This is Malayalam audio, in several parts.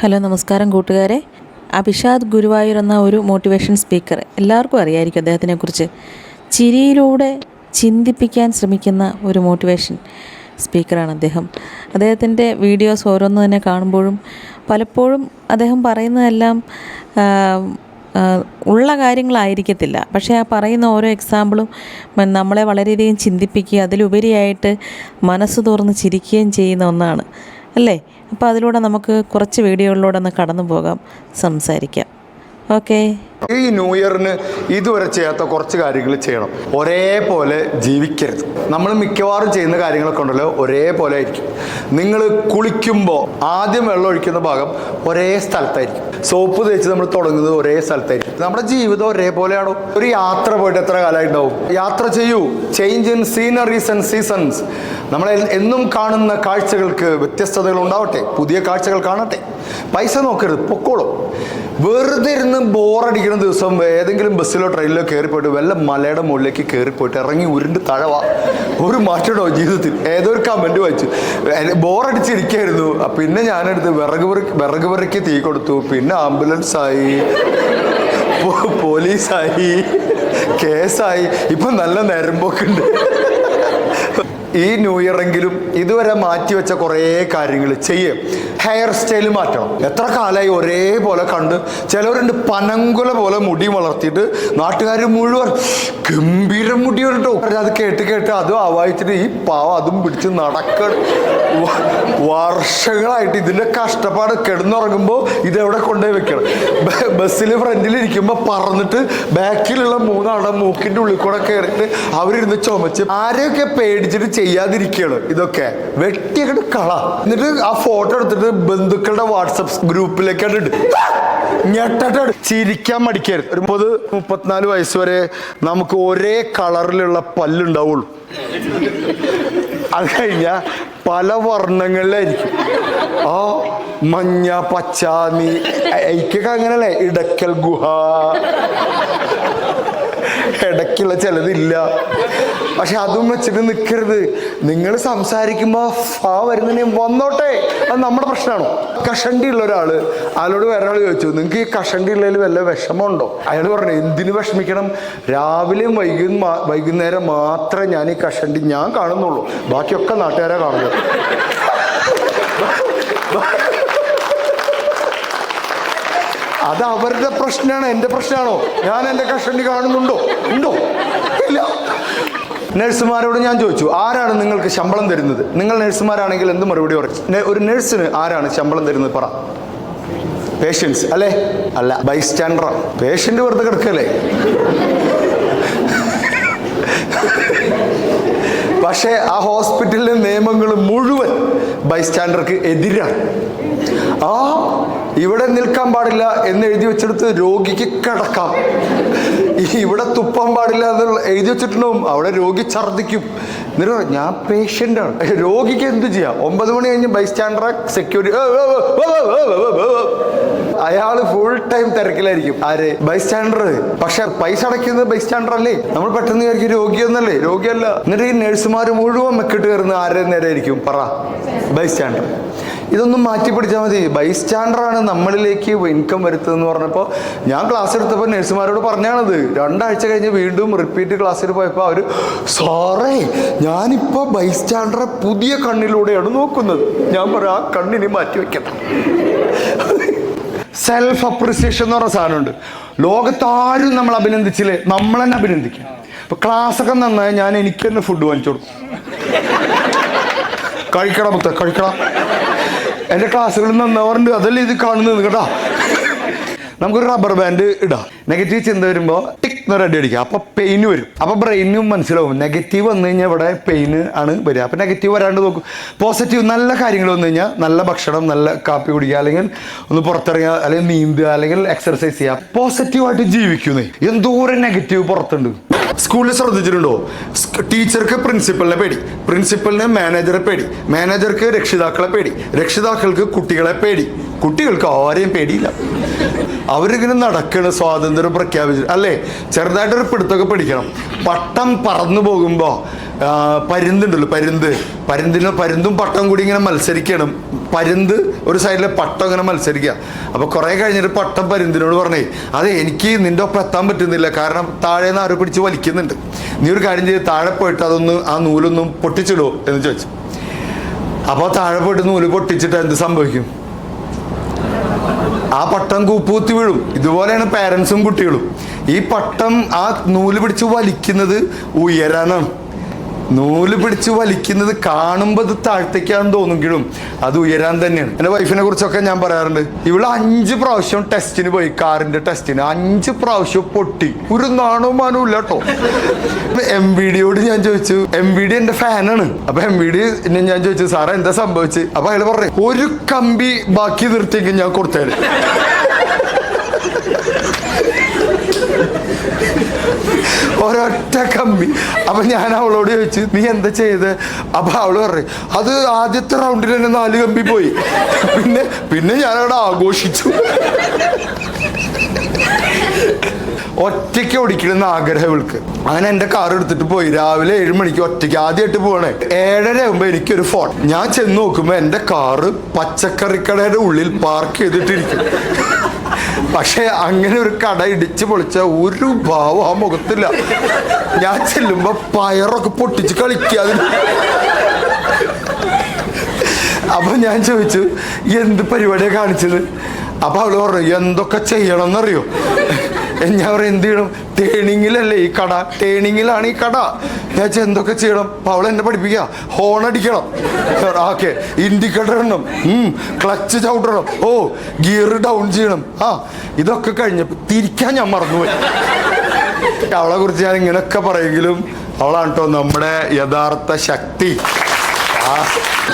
ഹലോ നമസ്കാരം കൂട്ടുകാരെ. അഭിഷാദ് ഗുരുവായൂർ എന്ന ഒരു മോട്ടിവേഷൻ സ്പീക്കർ എല്ലാവർക്കും അറിയായിരിക്കും അദ്ദേഹത്തിനെക്കുറിച്ച്. ചിരിയിലൂടെ ചിന്തിപ്പിക്കാൻ ശ്രമിക്കുന്ന ഒരു മോട്ടിവേഷൻ സ്പീക്കറാണ് അദ്ദേഹം. അദ്ദേഹത്തിന്റെ വീഡിയോസ് ഓരോന്ന് തന്നെ കാണുമ്പോഴും പലപ്പോഴും അദ്ദേഹം പറയുന്നതെല്ലാം ഉള്ള കാര്യങ്ങളായിരിക്കത്തില്ല. പക്ഷേ ആ പറയുന്ന ഓരോ എക്സാമ്പിളും നമ്മളെ വളരെയധികം ചിന്തിപ്പിക്കുകയും അതിലുപരിയായിട്ട് മനസ്സ് തുറന്ന് ചിരിക്കുകയും ചെയ്യുന്ന ഒന്നാണ്. അല്ലേ? അപ്പോൾ അതിലൂടെ നമുക്ക് കുറച്ച് വീഡിയോകളിലൂടെ ഒന്ന് കടന്നു പോകാം സംസാരിക്കാം. ഓക്കേ. ഈ ന്യൂ ഇയറിന് ഇതുവരെ ചെയ്യാത്ത കുറച്ച് കാര്യങ്ങൾ ചെയ്യണം. ഒരേപോലെ ജീവിക്കരുത്. നമ്മൾ മിക്കവാറും ചെയ്യുന്ന കാര്യങ്ങളൊക്കെ ഉണ്ടല്ലോ ഒരേപോലെ ആയിരിക്കും. നിങ്ങൾ കുളിക്കുമ്പോൾ ആദ്യം വെള്ളം ഒഴിക്കുന്ന ഭാഗം ഒരേ സ്ഥലത്തായിരിക്കും. സോപ്പ് തേച്ച് നമ്മൾ തുടങ്ങുന്നത് ഒരേ സ്ഥലത്തായിരിക്കും. നമ്മുടെ ജീവിതം ഒരേപോലെയാണോ? ഒരു യാത്ര പോയിട്ട് എത്ര കാലമായി ഉണ്ടാവും? യാത്ര ചെയ്യൂ. Change in sceneries and seasons നമ്മൾ എന്നും കാണുന്ന കാഴ്ചകൾക്ക് വ്യത്യസ്തതകൾ ഉണ്ടാവട്ടെ. പുതിയ കാഴ്ചകൾ കാണട്ടെ. പൈസ നോക്കരുത്. പൊക്കോളും. വെറുതെ ഇരുന്ന് ബോറടിക്കുന്ന ദിവസം ഏതെങ്കിലും ബസ്സിലോ ട്രെയിനിലോ കയറി പോയിട്ട് വല്ല മലയുടെ മുകളിലേക്ക് കയറി പോയിട്ട് ഇറങ്ങി ഉരുണ്ട് തഴവ ഒരു മാറ്റമുണ്ടോ ജീവിതത്തിൽ. ഏതോ ഒരു കമന്റ് വായിച്ചു. ബോറടിച്ചിരിക്കായിരുന്നു. പിന്നെ ഞാനെടുത്ത് വിറക് പെറുക്കി വിറക് പെറുക്കി തീ കൊടുത്തു. പിന്നെ ആംബുലൻസ് ആയി പോ- പോലീസായി. കേസായി. ഇപ്പൊ നല്ല നേരമ്പോക്കുണ്ട്. ഈ ന്യൂ ഇയറെങ്കിലും ഇതുവരെ മാറ്റിവെച്ച കുറേ കാര്യങ്ങൾ ചെയ്യും. ഹെയർ സ്റ്റൈൽ മാറ്റണം. എത്ര കാലമായി ഒരേപോലെ കണ്ട് ചിലവരുണ്ട് പനങ്കുല പോലെ മുടി വളർത്തിയിട്ട് നാട്ടുകാർ മുഴുവൻ ഗംഭീര മുടി കേട്ടോ അത് കേട്ട് കേട്ട് അതും ആവായിച്ചിട്ട് ഈ പാവ അതും പിടിച്ച് നടക്ക വർഷങ്ങളായിട്ട് ഇതിന്റെ കഷ്ടപ്പാട് കിടന്നുറങ്ങുമ്പോൾ ഇതെവിടെ കൊണ്ടുപോയി വെക്കണം? ബസ്സിൽ ഫ്രണ്ടിൽ ഇരിക്കുമ്പോൾ പറന്നിട്ട് ബാക്കിലുള്ള മൂന്നാളുടെ മൂക്കിന്റെ ഉള്ളിൽ കൂടെ കയറിയിട്ട് അവരിരുന്ന് ചുമച്ച് ആരെയൊക്കെ പേടിച്ചിട്ട് ചെയ്യാതിരിക്കുകയാണ് ഇതൊക്കെ. വെട്ടിയൊക്കെ കള. എന്നിട്ട് ആ ഫോട്ടോ എടുത്തിട്ട് ബന്ധുക്കളുടെ വാട്സപ്പ് ഗ്രൂപ്പിലേക്കാണ് ഇട്ട് ഞെട്ടട്ട് ചിരിക്കാൻ മടിക്കരുത്. ഒരു മുപ്പത് മുപ്പത്തിനാല് വയസ്സ് വരെ നമുക്ക് ഒരേ കളറിലുള്ള പല്ലുണ്ടാവുള്ളൂ. അത് കഴിഞ്ഞാൽ പല വർണങ്ങളിലായിരിക്കും. ആ മഞ്ഞ പച്ച നീ എനിക്കൊക്കെ അങ്ങനല്ലേ? ഇടക്കൽ ഗുഹ. ഇടയ്ക്കുള്ള ചിലതില്ല. പക്ഷെ അതും വെച്ചിട്ട് നിൽക്കരുത് നിങ്ങൾ സംസാരിക്കുമ്പോൾ ഫാ വരുന്നതിന് വന്നോട്ടെ. അത് നമ്മുടെ പ്രശ്നമാണോ. കഷണ്ടി ഉള്ള ഒരാൾ അയാളോട് വേറെ ആൾ ചോദിച്ചു നിങ്ങൾക്ക് ഈ കഷണ്ടി ഉള്ളതിൽ വല്ല വിഷമമുണ്ടോ? അയാൾ പറഞ്ഞു എന്തിനു വിഷമിക്കണം? രാവിലെയും വൈകുന്ന വൈകുന്നേരം മാത്രമേ ഞാൻ ഈ കഷണ്ടി ഞാൻ കാണുന്നുള്ളൂ. ബാക്കിയൊക്കെ നാട്ടുകാരെ കാണുന്നത്. അത് അവരുടെ പ്രശ്നമാണ്. എന്റെ പ്രശ്നമാണോ? ഞാൻ എന്റെ കഷണ്ടി കാണുന്നുണ്ടോ? ഉണ്ടോ? ഇല്ല. നഴ്സുമാരോട് ഞാൻ ചോദിച്ചു ആരാണ് നിങ്ങൾക്ക് ശമ്പളം തരുന്നത്? നിങ്ങൾ നഴ്സുമാരാണെങ്കിൽ എന്ത് മറുപടി പറയും ഒരു നഴ്സിന് ആരാണ് ശമ്പളം തരുന്നത് പറ. പേഷ്യൻസ് അല്ലേ? അല്ല ബൈസ്റ്റാൻഡറാണ് പേഷ്യന്റ് വെറുതെ കിടക്കല്ലേ? പക്ഷേ ആ ഹോസ്പിറ്റലിലെ നിയമങ്ങൾ മുഴുവൻ ബൈസ്റ്റാൻഡർക്ക് എതിരാണ്. ആ ഇവിടെ നിൽക്കാൻ പാടില്ല എന്ന് എഴുതി വെച്ചെടുത്ത് രോഗിക്ക് കിടക്കാം. ഇവിടെ തുപ്പാൻ പാടില്ല എന്നുള്ള എഴുതി വെച്ചിട്ടുണ്ടാവും. അവിടെ രോഗി ഛർദ്ദിക്കും. എന്നിട്ട് ഞാൻ ഞാൻ പേഷ്യന്റാണ് രോഗിക്ക് എന്ത് ചെയ്യാം? ഒമ്പത് മണി കഴിഞ്ഞ് ബൈസ്റ്റാൻഡർ സെക്യൂരിറ്റി അയാൾ ഫുൾ ടൈം തിരക്കിലായിരിക്കും. ആര്? ബൈസ്റ്റാൻഡർ പക്ഷെ പൈസ അടയ്ക്കുന്നത് ബൈസ്റ്റാൻഡർ അല്ലേ? നമ്മൾ പെട്ടെന്ന് വിചാരിക്കും രോഗിയൊന്നല്ലേ? രോഗിയല്ല. എന്നിട്ട് ഈ നഴ്സുമാർ മുഴുവൻ മെക്കിട്ട് കയറുന്ന ആരുടെ നേരെ ആയിരിക്കും പറ. ബൈസ്റ്റാൻഡർ ഇതൊന്നും മാറ്റി പിടിച്ചാൽ മതി. ബൈസ്റ്റാൻഡറാണ് നമ്മളിലേക്ക് ഇൻകം വരുത്തുന്നതെന്ന് പറഞ്ഞപ്പോൾ ഞാൻ ക്ലാസ് എടുത്തപ്പോൾ നഴ്സുമാരോട് പറഞ്ഞാണത്. രണ്ടാഴ്ച കഴിഞ്ഞ് വീണ്ടും റിപ്പീറ്റ് ക്ലാസ്സിൽ പോയപ്പോൾ അവർ സാറേ ഞാനിപ്പോൾ ബൈസ്റ്റാൻഡറെ പുതിയ കണ്ണിലൂടെയാണ് നോക്കുന്നത്. ഞാൻ പറയാം ആ കണ്ണിനി മാറ്റി വെക്കട്ടെ സെൽഫ് അപ്രിസിയേഷൻ എന്ന് പറഞ്ഞ സാധനമുണ്ട്. ലോകത്താരും നമ്മൾ അഭിനന്ദിച്ചില്ലേ? നമ്മൾ തന്നെ അഭിനന്ദിക്കും ക്ലാസ് ഒക്കെ നന്നായി ഞാൻ എനിക്ക് തന്നെ ഫുഡ് വാങ്ങിച്ചു കൊടുക്കും. കഴിക്കട മുത്ത കഴിക്കണം. എന്റെ ക്ലാസ്സുകൾ നന്നാവാറുണ്ട്. അതല്ലേ ഇത് കാണുന്നത് കേട്ടോ. നമുക്കൊരു റബ്ബർ ബാൻഡ് ഇടാം. നെഗറ്റീവ് ചിന്ത വരുമ്പോൾ എന്നൊരു അടി അടിക്കുക. അപ്പോൾ പെയിൻ വരും. അപ്പോൾ ബ്രെയിനും മനസ്സിലാവും. നെഗറ്റീവ് വന്നു കഴിഞ്ഞാൽ ഇവിടെ പെയിൻ ആണ് വരിക. അപ്പോൾ നെഗറ്റീവ് വരാണ്ട് നോക്കും. പോസിറ്റീവ് നല്ല കാര്യങ്ങൾ വന്നു കഴിഞ്ഞാൽ നല്ല ഭക്ഷണം നല്ല കാപ്പി കുടിക്കുക അല്ലെങ്കിൽ ഒന്ന് പുറത്തിറങ്ങുക അല്ലെങ്കിൽ നീന്തുക അല്ലെങ്കിൽ എക്സർസൈസ് ചെയ്യുക. പോസിറ്റീവായിട്ട് ജീവിക്കുന്നേ. എന്തോരം നെഗറ്റീവ് പുറത്തുണ്ട്. സ്കൂളിൽ ശ്രദ്ധിച്ചിട്ടുണ്ടോ? ടീച്ചർക്ക് പ്രിൻസിപ്പലിനെ പേടി. പ്രിൻസിപ്പലിന് മാനേജറെ പേടി. മാനേജർക്ക് രക്ഷിതാക്കളെ പേടി. രക്ഷിതാക്കൾക്ക് കുട്ടികളെ പേടി. കുട്ടികൾക്ക് ആരെയും പേടിയില്ല. അവരിങ്ങനെ നടക്കണ സ്വാതന്ത്ര്യം പ്രഖ്യാപിച്ചു അല്ലേ? ചെറുതായിട്ടൊരു പിടുത്തൊക്കെ പിടിക്കണം. പട്ടം പറന്നു പോകുമ്പോൾ പരുന്തുണ്ടല്ലോ പരുന്ത്. പരുന്തിന് പരുന്തും പട്ടം കൂടി ഇങ്ങനെ മത്സരിക്കണം. പരുന്ത് ഒരു സൈഡിലെ പട്ടം ഇങ്ങനെ മത്സരിക്കുക. അപ്പോൾ കുറേ കഴിഞ്ഞിട്ട് പട്ടം പരുന്തിനോട് പറഞ്ഞേ അതെ എനിക്ക് നിന്റെ ഒപ്പം എത്താൻ പറ്റുന്നില്ല. കാരണം താഴെ നിന്ന് ആരോ പിടിച്ച് വലിക്കുന്നുണ്ട്. നീ ഒരു കാര്യം ചെയ്ത് താഴെ പോയിട്ട് അതൊന്ന് ആ നൂലൊന്നും പൊട്ടിച്ചിടുമോ എന്ന് ചോദിച്ചു. അപ്പോൾ താഴെ പോയിട്ട് നൂൽ പൊട്ടിച്ചിട്ട് എന്ത് സംഭവിക്കും? ആ പട്ടം കൂപ്പൂത്തി വീഴും. ഇതുപോലെയാണ് പാരൻസും കുട്ടികളും. ഈ പട്ടം ആ നൂൽ പിടിച്ച് വലിക്കുന്നത് ഉയരാനാണ്. നൂൽ പിടിച്ച് വലിക്കുന്നത് കാണുമ്പോൾ അത് താഴ്ത്തേക്കാണെന്ന് തോന്നുമെങ്കിലും അത് ഉയരാൻ തന്നെയാണ്. എന്റെ വൈഫിനെ കുറിച്ചൊക്കെ ഞാൻ പറയാറുണ്ട്. ഇവൾ അഞ്ച് പ്രാവശ്യം ടെസ്റ്റിന് പോയി കാറിന്റെ ടെസ്റ്റിന് അഞ്ച് പ്രാവശ്യം പൊട്ടി. ഒരു നാണവും മാനവും ഇല്ല കേട്ടോ. എം വി ഡിയോട് ഞാൻ ചോദിച്ചു. എം വി ഡി എന്റെ ഫാനാണ് അപ്പൊ എം വി ഡി ഞാൻ ചോദിച്ചു സാറേ എന്താ സംഭവിച്ചു? അപ്പൊ അയാൾ പറഞ്ഞു ഒരു കമ്പി ബാക്കി നിർത്തിയെങ്കിൽ ഞാൻ കൊടുത്തേര്. ഒരൊറ്റ കമ്പി അപ്പൊ ഞാൻ അവളോട് ചോദിച്ചു നീ എന്താ ചെയ്ത്? അപ്പൊ അവൾ പറയും അത് ആദ്യത്തെ റൗണ്ടിൽ തന്നെ നാല് കമ്പി പോയി. പിന്നെ പിന്നെ ഞാൻ അവിടെ ആഘോഷിച്ചു. ഒറ്റയ്ക്ക് ഓടിക്കണമെന്ന് ആഗ്രഹം ഇവൾക്ക്. അങ്ങനെ എന്റെ കാർ എടുത്തിട്ട് പോയി. രാവിലെ ഏഴ് മണിക്ക് ഒറ്റയ്ക്ക് ആദ്യമായിട്ട് പോകണേ ഏഴര ആകുമ്പോൾ എനിക്കൊരു ഫോൺ ഞാൻ ചെന്ന് നോക്കുമ്പോൾ എന്റെ കാറ് പച്ചക്കറിക്കടയുടെ ഉള്ളിൽ പാർക്ക് ചെയ്തിട്ടിരിക്കും. പക്ഷെ അങ്ങനെ ഒരു കട ഇടിച്ച് പൊളിച്ച ഒരു ഭാവം ആ മുഖത്തില്ല. ഞാൻ ചെല്ലുമ്പോ പയറൊക്കെ പൊട്ടിച്ച് കളിക്കാതെ അപ്പൊ ഞാൻ ചോദിച്ചു എന്ത് പരിപാടിയാണ് കാണിച്ചത്? അപ്പൊ അവൾ പറഞ്ഞു എന്തൊക്കെ ചെയ്യണം എന്നറിയോ ഞാൻ പറയും എന്ത് ചെയ്യണം? ടേണിങ്ങിലല്ലേ ഈ കട? ടേണിങ്ങിലാണ് ഈ കട. ഞാൻ വെച്ചാൽ എന്തൊക്കെ ചെയ്യണം? അവൾ എന്നെ പഠിപ്പിക്കുക ഹോൺ അടിക്കണം. ഓക്കെ ഇൻഡിക്കേറ്റർ ഇടണം. ക്ലച്ച് ചവിട്ടണം ഓ ഗിയർ ഡൗൺ ചെയ്യണം. ആ ഇതൊക്കെ കഴിഞ്ഞപ്പോൾ തിരിക്കാൻ ഞാൻ മറന്നുപോയി. അവളെ കുറിച്ച് ഞാൻ ഇങ്ങനെയൊക്കെ പറയുമെങ്കിലും അവളാണ് കേട്ടോ നമ്മുടെ യഥാർത്ഥ ശക്തി.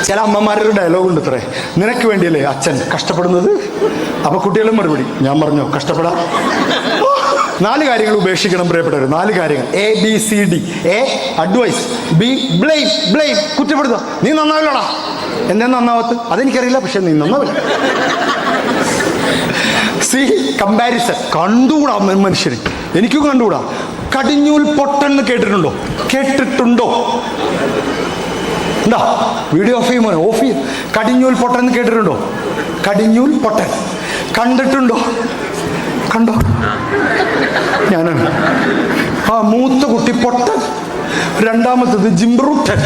ചില അമ്മമാരുടെ ഡയലോഗ് ഉണ്ട് ഇത്രേ. നിനക്ക് വേണ്ടിയല്ലേ അച്ഛൻ കഷ്ടപ്പെടുന്നത്? അപ്പൊ കുട്ടികളും മറുപടി. ഞാൻ പറഞ്ഞോ കഷ്ടപ്പെടാം. നാല് കാര്യങ്ങൾ ഉപേക്ഷിക്കണം പ്രിയപ്പെട്ടവർ നാല് കാര്യങ്ങൾ. A B C D A advice B blame blame കുറ്റപ്പെടുത്തുക. നീ നന്നാവില്ലടാ. എന്നെ നന്നാവത്ത്? അതെനിക്കറിയില്ല പക്ഷെ നീ നന്നാവില്ല. സി കമ്പാരിസൺ കണ്ടുകൂടാ മനുഷ്യന് എനിക്കും കണ്ടുകൂടാ. കടിഞ്ഞൂൽ പൊട്ടെന്ന് കേട്ടിട്ടുണ്ടോ? കേട്ടിട്ടുണ്ടോ? എന്താ വീഡിയോ ഓഫ് ചെയ്യുമോ ഓഫ് ചെയ്യും. കടിഞ്ഞൂൽ പൊട്ടെന്ന് കേട്ടിട്ടുണ്ടോ? കടിഞ്ഞൂൽ പൊട്ടൻ. കണ്ടിട്ടുണ്ടോ? കണ്ടോ? ഞാനാണ്. ആ മൂത്ത കുട്ടി പൊട്ടൻ. രണ്ടാമത്തത് ജിംബ്രൂട്ടൻ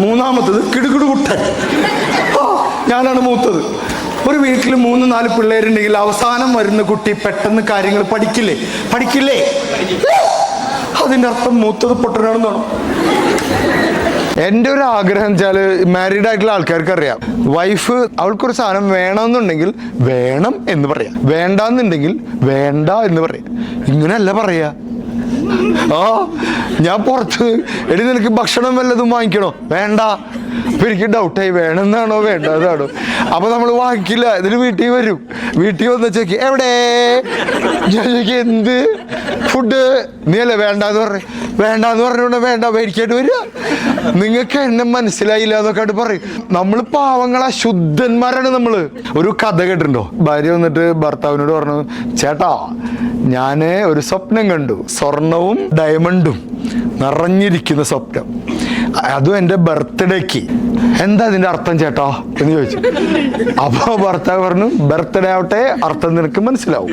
മൂന്നാമത്തത് കിടുകിടുകുട്ടൻ. ആ ഞാനാണ് മൂത്തത്. ഒരു വീട്ടിൽ മൂന്ന് നാല് പിള്ളേരുണ്ടെങ്കിൽ അവസാനം വരുന്ന കുട്ടി പെട്ടെന്ന് കാര്യങ്ങൾ പഠിക്കില്ലേ? പഠിക്കില്ലേ? അതിന്റെ അർത്ഥം മൂത്തത് പൊട്ടനാണെന്നാണോ എന്റെ ഒരു ആഗ്രഹം വെച്ചാൽ മാരീഡ് ആയിട്ടുള്ള ആൾക്കാർക്ക് അറിയാം. വൈഫ് അവൾക്കൊരു സാധനം വേണമെന്നുണ്ടെങ്കിൽ വേണം എന്ന് പറയാം. വേണ്ടാന്നുണ്ടെങ്കിൽ വേണ്ട എന്ന് പറയാം. ഇങ്ങനെയല്ല പറയാ. ആ ഞാൻ പുറത്ത് എടി നിനക്ക് ഭക്ഷണം വല്ലതും വാങ്ങിക്കണോ? വേണ്ട. അപ്പൊ എനിക്ക് ഡൗട്ടായി വേണമെന്നാണോ? വേണ്ടതാണോ? അപ്പൊ നമ്മൾ വാങ്ങിക്കില്ല. ഇതിന് വീട്ടിൽ വരും. വീട്ടിൽ വന്ന് ചോദിക്കും എവിടെ? ഞാൻ ചോദിക്കും എന്ത്? ഫുഡ് നീ അല്ലേ വേണ്ടെന്ന് പറഞ്ഞു? വേണ്ടെന്ന് പറഞ്ഞുകൊണ്ട് വേണ്ട. മേടിക്കാണ്ട് വരിക. നിങ്ങൾക്ക് എന്നെ മനസ്സിലായില്ല എന്നൊക്കെ ആയിട്ട് പറയും. നമ്മൾ പാവങ്ങളാ ശുദ്ധന്മാരാണ് നമ്മൾ. ഒരു കഥ കേട്ടിട്ടുണ്ടോ? ഭാര്യ വന്നിട്ട് ഭർത്താവിനോട് പറഞ്ഞു ചേട്ടാ ഞാൻ ഒരു സ്വപ്നം കണ്ടു. സ്വർണവും ഡയമണ്ടും നിറഞ്ഞിരിക്കുന്ന സ്വപ്നം. അതും എന്റെ ബർത്ത്ഡേക്ക്. എന്താ അതിന്റെ അർത്ഥം ചേട്ടോ? എന്ന് ചോദിച്ചു. അപ്പോൾ ഭർത്താവ് പറഞ്ഞു ബർത്ത്ഡേ ആവട്ടെ അർത്ഥം നിനക്ക് മനസ്സിലാവും.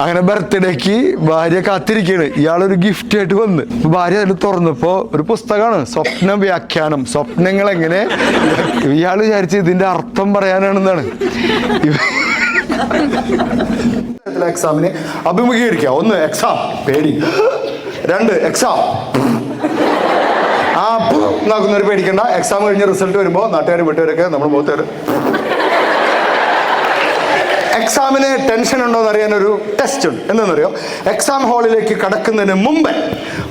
അങ്ങനെ ബർത്ത്ഡേക്ക് ഭാര്യ കാത്തിരിക്കുകയാണ് ഇയാളൊരു ഗിഫ്റ്റ് ആയിട്ട് വന്ന്. ഭാര്യ അതിൽ തുറന്നപ്പോൾ ഒരു പുസ്തകമാണ് സ്വപ്ന വ്യാഖ്യാനം. സ്വപ്നങ്ങൾ എങ്ങനെ? ഇയാൾ വിചാരിച്ച് ഇതിന്റെ അർത്ഥം പറയാനാണെന്നാണ്. എക്സാമിന് അഭിമുഖീകരിക്കുക. ഒന്ന് എക്സാം പേടി. രണ്ട് എക്സാം ആ നോക്കുന്നവർ പേടിക്കണ്ട. എക്സാം കഴിഞ്ഞ റിസൾട്ട് വരുമ്പോൾ നാട്ടുകാരും വീട്ടുകാരൊക്കെ നമ്മൾ മുഖത്തേര് എക്സാമിന് ടെൻഷൻ ഉണ്ടോ എന്ന് അറിയാൻ ഒരു ടെസ്റ്റ് ഉണ്ട്. എന്താണെന്നറിയോ എക്സാം ഹാളിലേക്ക് കടക്കുന്നതിന് മുമ്പ്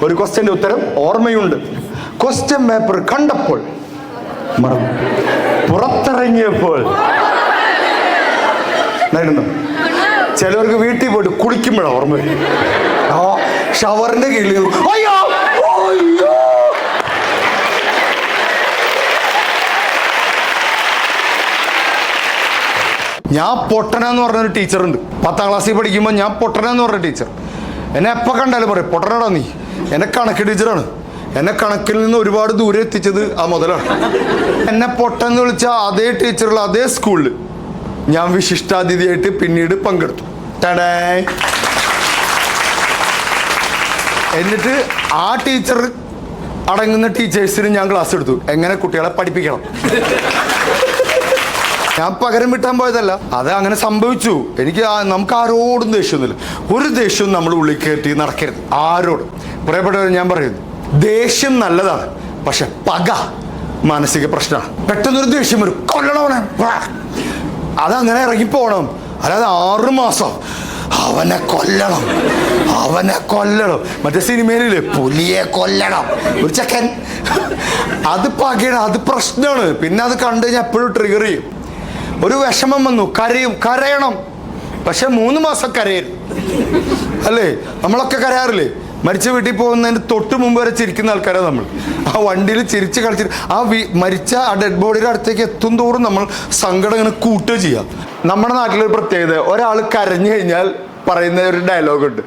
ഒരു ക്വസ്റ്റ്യന്റെ ഉത്തരം ഓർമ്മയുണ്ട്. ക്വസ്റ്റ്യൻ പേപ്പർ കണ്ടപ്പോൾ മറന്നു. പുറത്തിറങ്ങിയപ്പോൾ. നേടുന്നു ചിലവർക്ക് വീട്ടിൽ പോയിട്ട് കുളിക്കുമ്പോഴാണ് ഓർമ്മ. ആ ഷവറിന്റെ കീഴിൽ അയ്യോ അയ്യോ. ഞാൻ പൊട്ടന എന്ന് പറഞ്ഞൊരു ടീച്ചറുണ്ട്. പത്താം ക്ലാസ്സിൽ പഠിക്കുമ്പോൾ ഞാൻ പൊട്ടന എന്ന് പറഞ്ഞ ടീച്ചർ. എന്നെ എപ്പോൾ കണ്ടാലും പറയും പൊട്ടനടാ നീ. എന്നെ കണക്ക് ടീച്ചറാണ്. എന്നെ കണക്കിൽ നിന്ന് ഒരുപാട് ദൂരെ എത്തിച്ചത് ആ മുതലാണ്. എന്നെ പൊട്ടെന്ന് വിളിച്ച അതേ ടീച്ചറുള്ള അതേ സ്കൂളിൽ ഞാൻ വിശിഷ്ടാതിഥിയായിട്ട് പിന്നീട് പങ്കെടുത്തു. ടടേ എന്നിട്ട് ആ ടീച്ചർ അടങ്ങുന്ന ടീച്ചേഴ്സിന് ഞാൻ ക്ലാസ് എടുത്തു. എങ്ങനെ കുട്ടികളെ പഠിപ്പിക്കണം? ഞാൻ പകരം വിട്ടാൻ പോയതല്ല. അത് അങ്ങനെ സംഭവിച്ചു. എനിക്ക് നമുക്ക് ആരോടും ദേഷ്യമൊന്നുമില്ല. ഒരു ദേഷ്യവും നമ്മൾ ഉള്ളിൽ കയറ്റി നടക്കരുത്. ആരോടും. പ്രിയപ്പെട്ടവർ ഞാൻ പറയുന്നു. ദേഷ്യം നല്ലതാണ്. പക്ഷെ പക മാനസിക പ്രശ്നമാണ്. പെട്ടെന്നൊരു ദേഷ്യം വരും. കൊല്ലണവനെ. അതങ്ങനെ ഇറങ്ങിപ്പോണം അല്ലാതെ ആറുമാസം അവനെ കൊല്ലണം. അവനെ കൊല്ലണം. മറ്റേ സിനിമയിലില്ലേ? പുലിയെ കൊല്ലണം. ഒരു ചെക്കൻ. അത് പകയാണ് അത് പ്രശ്നമാണ് പിന്നെ അത് കണ്ടു കഴിഞ്ഞാൽ എപ്പോഴും ട്രിഗർ ചെയ്യും. ഒരു വിഷമം വന്നു. കരയും. കരയണം. പക്ഷെ മൂന്ന് മാസം കരയരുത്. അല്ലേ? നമ്മളൊക്കെ കരയാറില്ലേ? മരിച്ച വീട്ടിൽ പോകുന്നതിന് തൊട്ട് മുമ്പ് വരെ ചിരിക്കുന്ന ആൾക്കാരാണ് നമ്മൾ. ആ വണ്ടിയിൽ ചിരിച്ച് കളിച്ചിട്ട് ആ വി മരിച്ച ആ ഡെഡ് ബോഡിയുടെ അടുത്തേക്ക് എത്തും തോറും നമ്മൾ സങ്കടം ഇങ്ങനെ കൂട്ടുക ചെയ്യാം. നമ്മുടെ നാട്ടിലൊരു പ്രത്യേകത ഒരാൾ കരഞ്ഞു കഴിഞ്ഞാൽ പറയുന്ന ഒരു ഡയലോഗ് ഉണ്ട്.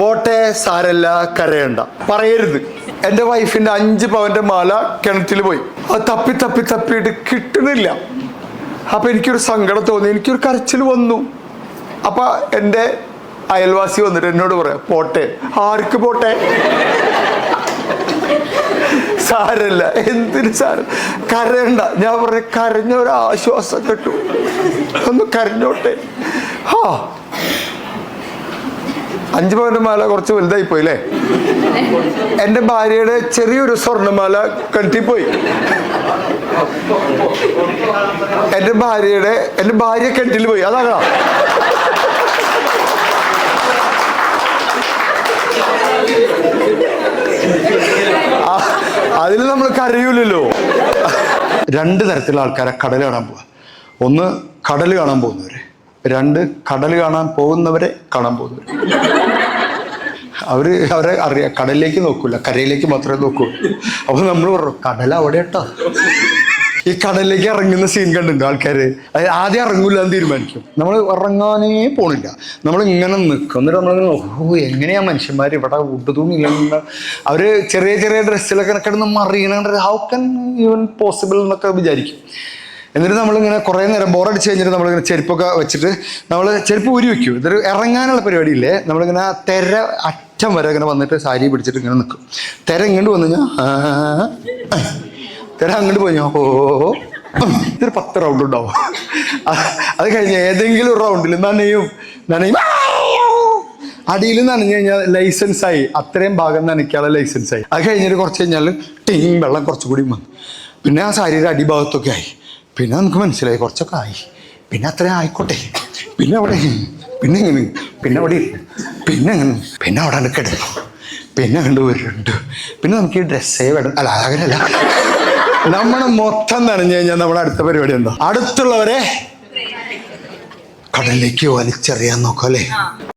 പോട്ടെ സാരല്ല കരയണ്ട. പറയരുത്. എന്റെ വൈഫിന്റെ അഞ്ച് പവന്റെ മാല കിണറ്റിൽ പോയി. അത് തപ്പി തപ്പി തപ്പിയിട്ട് കിട്ടുന്നില്ല. അപ്പം എനിക്കൊരു സങ്കടം തോന്നി എനിക്കൊരു കരച്ചിൽ വന്നു. അപ്പോൾ എന്റെ അയൽവാസി വന്നിട്ട് എന്നോട് പറയാം പോട്ടെ. ആർക്ക് പോട്ടെ? സാരല്ല എന്തിന് സാരം? കരയണ്ട. ഞാൻ പറഞ്ഞ കരഞ്ഞ ഒരു ആശ്വാസം കിട്ടു. ഒന്ന് കരഞ്ഞോട്ടെ. ഹാ. അഞ്ച് പവന്റെ മാല കുറച്ച് വലുതായി പോയി അല്ലേ എന്റെ ഭാര്യയുടെ ചെറിയൊരു സ്വർണമാല കെട്ടിപ്പോയി എന്റെ ഭാര്യയുടെ എന്റെ ഭാര്യ കെട്ടിൽ പോയി. അതാകാ അതിൽ നമ്മൾ കരയൂലല്ലോ. രണ്ട് തരത്തിലുള്ള ആൾക്കാരെ കടൽ കാണാൻ പോവാ. ഒന്ന് കടൽ കാണാൻ പോകുന്നവര്. രണ്ട് കടൽ കാണാൻ പോകുന്നവരെ കാണാൻ പോകുന്നവര്. അവർ അവരെ അറിയാം കടലിലേക്ക് നോക്കൂല കരയിലേക്ക് മാത്രമേ നോക്കൂ. അപ്പൊ നമ്മൾ പറഞ്ഞു കടൽ അവിടെ കേട്ടോ ഈ കടലിലേക്ക് ഇറങ്ങുന്ന സീൻ കണ്ടുണ്ട് ആൾക്കാര്. അതായത് ആദ്യം ഇറങ്ങൂല എന്ന് തീരുമാനിക്കും നമ്മൾ ഇറങ്ങാനേ പോണില്ല. നമ്മൾ ഇങ്ങനെ നിൽക്കും എന്നിട്ട് നമ്മളിങ്ങനെ ഓ എങ്ങനെയാ മനുഷ്യന്മാർ ഇവിടെ ഉടുതുണില്ല അവർ ചെറിയ ചെറിയ ഡ്രസ്സിലൊക്കെ കിടന്ന് മറിയണ ഹൗ കൻ ഈവൻ പോസിബിൾ എന്നൊക്കെ വിചാരിക്കും. എന്നിട്ട് നമ്മളിങ്ങനെ കുറേ നേരം ബോറടിച്ച് കഴിഞ്ഞിട്ട് നമ്മളിങ്ങനെ ചെരുപ്പൊക്കെ വെച്ചിട്ട് നമ്മൾ ചെരുപ്പ് ഊരി വെക്കും. ഇതൊരു ഇറങ്ങാനുള്ള പരിപാടിയില്ലേ? നമ്മളിങ്ങനെ തെര അറ്റം വരെ ഇങ്ങനെ വന്നിട്ട് സാരി പിടിച്ചിട്ട് ഇങ്ങനെ നിൽക്കും തെര ഇങ്ങോട്ട് വന്നു കഴിഞ്ഞാൽ തെര അങ്ങോട്ട് പോയി. ഞാൻ ഓ. ഇതൊരു പത്ത് റൗണ്ട് ഉണ്ടാവും. അത് കഴിഞ്ഞ ഏതെങ്കിലും ഒരു റൗണ്ടിൽ നനയും. നനയും. അടിയിൽ നനഞ്ഞു കഴിഞ്ഞാൽ ലൈസൻസ് ആയി. അത്രയും ഭാഗം നനയ്ക്കാനുള്ള ലൈസൻസ് ആയി. അത് കഴിഞ്ഞിട്ട് കുറച്ച് കഴിഞ്ഞാൽ ടീം വെള്ളം കുറച്ചുകൂടി വന്നു. പിന്നെ ആ സാരിയുടെ അടിഭാഗത്തൊക്കെ ആയി. പിന്നെ നമുക്ക് മനസ്സിലായി കുറച്ചൊക്കെ ആയി. പിന്നെ അത്രയും ആയിക്കോട്ടെ. പിന്നെ അവിടെ പിന്നെ ഇങ്ങനെ. പിന്നെ അവിടെ പിന്നെ അങ്ങനെ. പിന്നെ അവിടെ കിടന്നു. പിന്നെ കണ്ടു വരുന്നുണ്ട് പിന്നെ നമുക്ക് ഈ ഡ്രസ്സേ വേണം അല്ല അങ്ങനെയല്ല നമ്മൾ മൊത്തം നനഞ്ഞു കഴിഞ്ഞാൽ നമ്മുടെ അടുത്ത പരിപാടി ഉണ്ടോ അടുത്തുള്ളവരെ കടലിലേക്ക് വലിച്ചെറിയാൻ നോക്കാം അല്ലേ?